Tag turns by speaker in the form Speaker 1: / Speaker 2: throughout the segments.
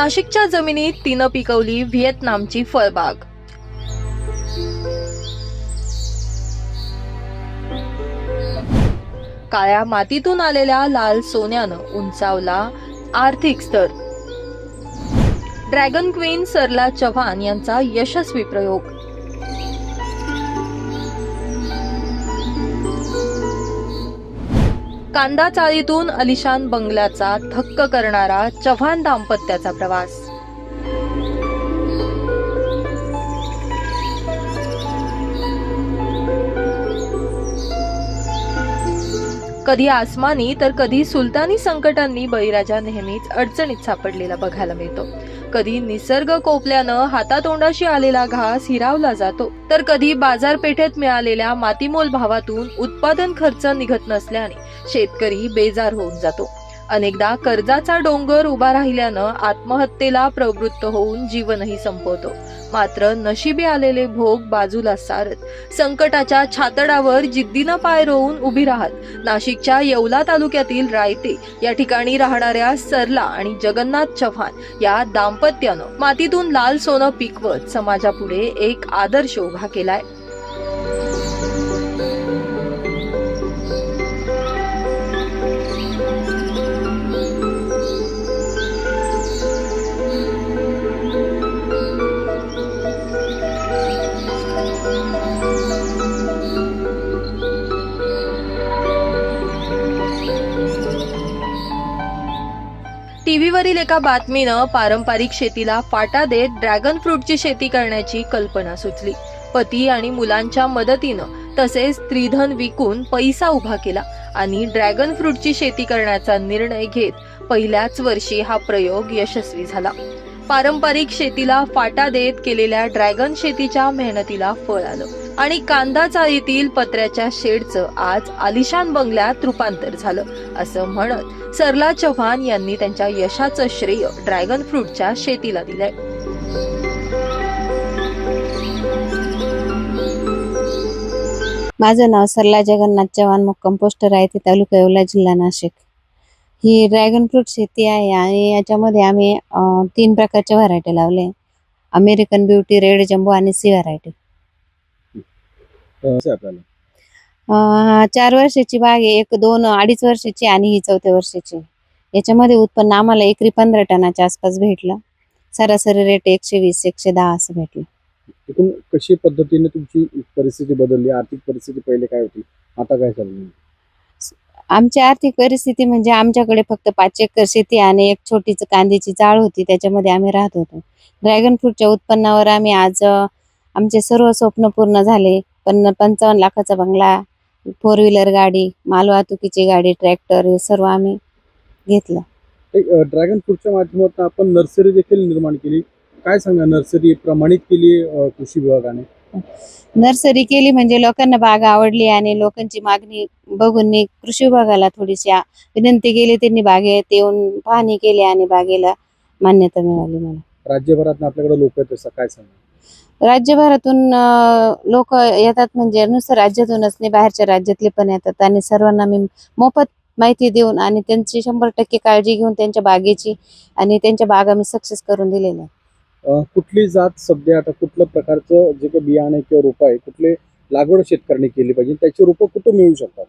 Speaker 1: नाशिकच्या जमिनीत तिनं पिकवली व्हिएतनामची फळबाग. काळ्या मातीतून आलेल्या लाल सोन्यानं उंचावला आर्थिक स्तर. ड्रॅगन क्वीन सरला चव्हाण यांचा यशस्वी प्रयोग. कांदा चाळीतून अलिशान बंगल्याचा थक्क करणारा चव्हाण दाम्पत्याचा प्रवास. कधी आसमानी तर कधी सुलतानी संकटांनी बळीराजा नेहमीच अडचणीत सापडलेला बघायला मिळतो. कधी निसर्ग कोपल्यानं हातातोंडाशी आलेला घास हिरावला जातो. तर कधी बाजारपेठेत मिळालेल्या मातीमोल भावातून उत्पादन खर्च निघत नसल्याने शेतकरी बेजार होऊन जातो. अनेकदा कर्जाचा डोंगर उभा राहिल्यानं आत्महत्येला प्रवृत्त होऊन जीवनही संपवतो. मात्र नशिबी आलेले भोग बाजूला सारत संकटाच्या छातडावर जिद्दीनं पाय रोवून उभी राहत नाशिकच्या येवला तालुक्यातील रायते या ठिकाणी राहणाऱ्या सरला आणि जगन्नाथ चव्हाण या दाम्पत्यानं मातीतून लाल सोनं पिकवत समाजापुढे एक आदर्श उभा केलाय. टीव्हीवरील एका बातमीनं पारंपरिक शेतीला फाटा देत ड्रॅगन फ्रूटची शेती करण्याची कल्पना सुचली. पती आणि मुलांच्या मदतीनं तसेच त्रिधन विकून पैसा उभा केला आणि ड्रॅगन फ्रूटची शेती करण्याचा निर्णय घेत पहिल्याच वर्षी हा प्रयोग यशस्वी झाला. पारंपरिक शेतीला फाटा देत केलेल्या ड्रॅगन शेतीच्या मेहनतीला फळ आलं. आणि कांदा चाळीतील पत्र्याच्या शेडचं आज आलिशान बंगल्यात रूपांतर झालं असं म्हणत सरला चव्हाण यांनी त्यांच्या यशाचं श्रेय ड्रॅगन फ्रूटच्या शेतीला दिलंय.
Speaker 2: माझं नाव सरला जगन्नाथ चव्हाण मुक्कम पोस्टर आहे ते तालुका येवला जिल्हा नाशिक. ही ड्रॅगन फ्रूट शेती आहे आणि याच्यामध्ये आम्ही तीन प्रकारच्या व्हरायटी लावले. अमेरिकन ब्युटी रेड जम्बो आणि सी व्हरायटी
Speaker 3: कसं आहे आपल्याला?
Speaker 2: अं, चार वर्षाची बाग आहे. एक दोन अडीच वर्षाची आणि ही चौथ्या वर्षाची. याच्यामध्ये उत्पन्न आम्हाला एकरी पंधरा टनाच्या आसपास भेटलं. सरासरी रेट एकशे वीस एकशे दहा असं भेटलं.
Speaker 3: एकूण कशी पद्धतीने तुमची परिस्थिती बदलली? आर्थिक परिस्थिती पहिले काय होती? आता काय चालू
Speaker 2: आमची आर्थिक परिस्थिती म्हणजे आमच्याकडे फक्त पाच एकर शेती आणि एक छोटीच कांद्याची चाळ होती. त्याच्यामध्ये आम्ही राहत होतो. ड्रॅगन फ्रूटच्या उत्पन्नावर आम्ही आज अ, आमचे सर्व स्वप्न पूर्ण झाले. पण पंचावन्न लाखाचा बंगला फोर व्हीलर गाडी मालवाहतुकीची गाडी ट्रॅक्टर हे सर्व आम्ही घेतलं.
Speaker 3: ड्रॅगन फ्रूटच्या माध्यमातून आपण नर्सरी देखील निर्माण केली. काय सांगा नर्सरी प्रमाणित केली कृषी विभागाने?
Speaker 2: नर्सरी केली म्हणजे लोकांना बाग आवडली आणि लोकांची मागणी बघून मी कृषी विभागाला थोडीशी विनंती केली. त्यांनी बागेत येऊन पाहणी केली आणि बागेला मान्यता मिळाली मला.
Speaker 3: राज्यभरात आपल्याकडे लोक तसं काय सांगा?
Speaker 2: राज्यभरातून लोक येतात म्हणजे नुसतं राज्यातूनच नाही बाहेरच्या राज्यातले पण येतात. आणि सर्वांना मी मोफत माहिती देऊन आणि त्यांची शंभर टक्के काळजी घेऊन त्यांच्या बागेची आणि त्यांच्या बागा मी सक्सेस करून दिलेल्या आहेत.
Speaker 3: कुठली जात सध्या आता कुठल्या प्रकारचं जे काही बियाणे किंवा रोप आहे कुठले लागवड शेतकऱ्यांनी केली पाहिजे त्याची रोपं कुठं मिळू शकतात?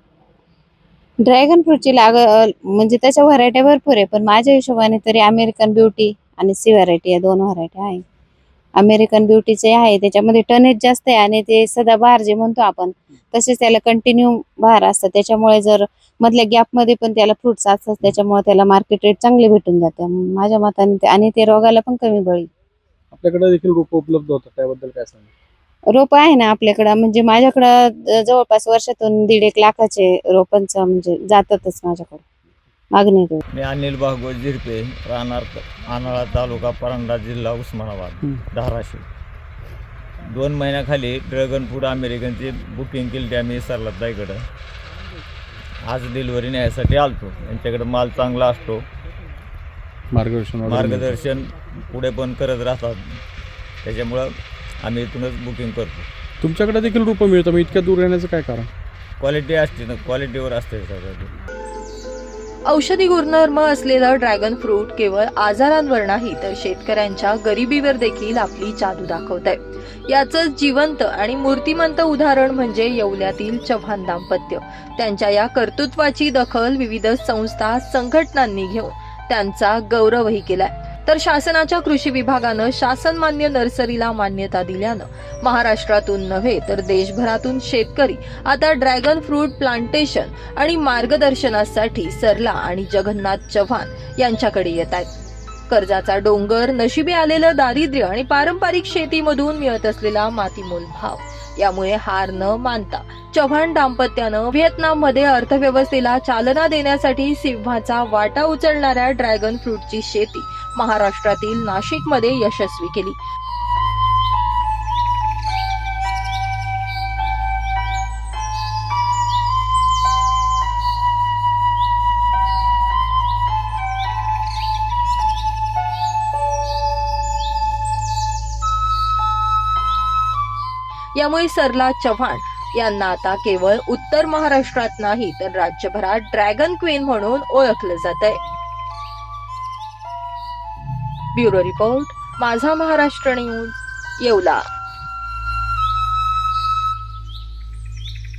Speaker 2: ड्रॅगन फ्रूटची लाग म्हणजे त्याच्या व्हरायट्या भरपूर आहे पण माझ्या हिशोबाने तरी अमेरिकन ब्युटी आणि सी व्हरायटी या दोन व्हरायटी आहे. अमेरिकन ब्युटीचे आहे त्याच्यामध्ये टनेज जास्त आहे आणि ते सदाबहार जे म्हणतो आपण तसेच त्याला कंटिन्यू बहार असतात त्याच्यामुळे जर मधल्या गॅपमध्ये पण त्याला फ्रुट्स असतात त्याच्यामुळे त्याला मार्केट रेट चांगले भेटून जाते. माझ्या मताने आणि ते रोगाला पण कमी बळी.
Speaker 3: आपल्याकडे देखील रोपं उपलब्ध होतात त्याबद्दल काय सांगा
Speaker 2: रोप आहे ना आपल्याकडं. म्हणजे माझ्याकडं जवळपास वर्षातून दीड एक लाखाचे रोपांचं म्हणजे जातातच माझ्याकडं. मागणी.
Speaker 4: मी अनिल भागवत झिरपे राहणार आनाळा तालुका परांडा जिल्हा उस्मानाबाद. धाराशिव. दोन महिन्याखाली ड्रॅगन फूड अमेरिकनची बुकिंग केली होती आम्ही सरलताईकडं आज डिलिव्हरी न्यायसाठी आलतो. यांच्याकडे माल चांगला असतो.
Speaker 3: मार्गदर्शन
Speaker 4: मार्गदर्शन पुढे पण करत राहतात. त्याच्यामुळं आम्ही इथूनच बुकिंग करतो.
Speaker 3: तुमच्याकडे देखील रोपं मिळतं मग इतक्या दूर येण्याचं काय कारण?
Speaker 4: क्वालिटी असते ना क्वालिटीवर असते सगळं. ते.
Speaker 1: औषधी गुणधर्म असलेलं ड्रॅगन फ्रूट केवळ आजारांवर नाही तर शेतकऱ्यांच्या गरिबीवर देखील आपली जादू दाखवत आहे याचं जिवंत आणि मूर्तिमंत उदाहरण म्हणजे येवल्यातील चव्हाण दाम्पत्य. त्यांच्या या कर्तृत्वाची दखल विविध संस्था संघटनांनी घेऊन त्यांचा गौरवही केलाय. तर शासनाच्या कृषी विभागानं शासनमान्य नर्सरीला मान्यता दिल्यानं महाराष्ट्रातून नव्हे तर देशभरातून शेतकरी आता ड्रॅगन फ्रूट प्लांटेशन आणि मार्गदर्शनासाठी सरला आणि जगन्नाथ चव्हाण यांच्याकडे येत आहेत. कर्जाचा डोंगर नशिबी आलेलं दारिद्र्य आणि पारंपरिक शेतीमधून मिळत असलेला मातीमोल भाव यामुळे हार न मानता चव्हाण दाम्पत्यानं व्हिएतनाममध्ये अर्थव्यवस्थेला चालना देण्यासाठी सिंहाचा वाटा उचलणाऱ्या ड्रॅगन फ्रूटची शेती महाराष्ट्रातील नाशिकमध्ये यशस्वी केली. त्यामुळे सरला चव्हाण यांना आता केवळ उत्तर महाराष्ट्रात नाही तर राज्यभरात ड्रॅगन क्वीन म्हणून ओळखलं जात आहे ब्युरो रिपोर्ट माझा महाराष्ट्र न्यूज येवला.